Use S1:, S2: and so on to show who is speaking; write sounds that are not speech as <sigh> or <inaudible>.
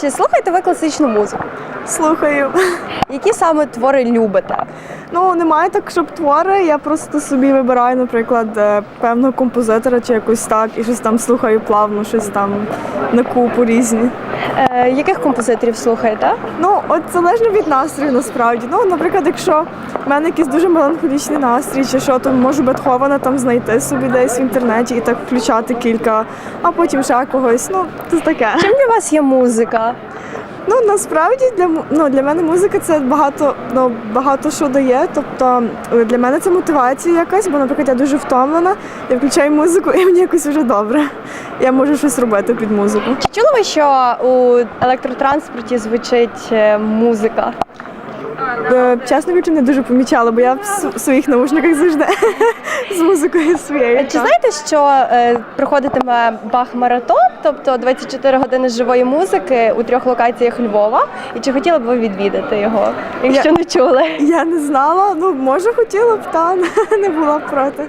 S1: Чи слухаєте ви класичну музику?
S2: Слухаю.
S1: Які саме твори любите?
S2: Ну, немає так, щоб твори. Я просто собі вибираю, наприклад, е, певного композитора чи якось так, і щось там слухаю плавно, щось там на купу різні.
S1: Е, яких композиторів слухаєте?
S2: Ну, от залежно від настрою насправді. Ну, наприклад, якщо в мене якийсь дуже меланхолічний настрій, чи що, то можу Бетховена там знайти собі десь в інтернеті і так включати кілька, а потім ще когось. Ну, це таке.
S1: Чим для вас є музика?
S2: Ну насправді для ну, для мене музика це багато ну, багато що дає. Тобто е, для мене це мотивація якась, бо, наприклад, я дуже втомлена, я включаю музику <laughs> і мені якось вже добре. Я можу щось робити під музику.
S1: Чи чули ви, що у електротранспорті звучить е, музика?
S2: Е, Чесно кажучи, не дуже помічала, бо я в своїх наушниках завжди <laughs> з музикою своєю.
S1: Чи знаєте, що проходитиме Бах-маратон, тобто 24 години живої музики у трьох локаціях Львова? І чи хотіли б ви відвідати його, якщо
S2: Я-
S1: не чули?
S2: Я не знала, ну може хотіла б, та <laughs> не була б проти.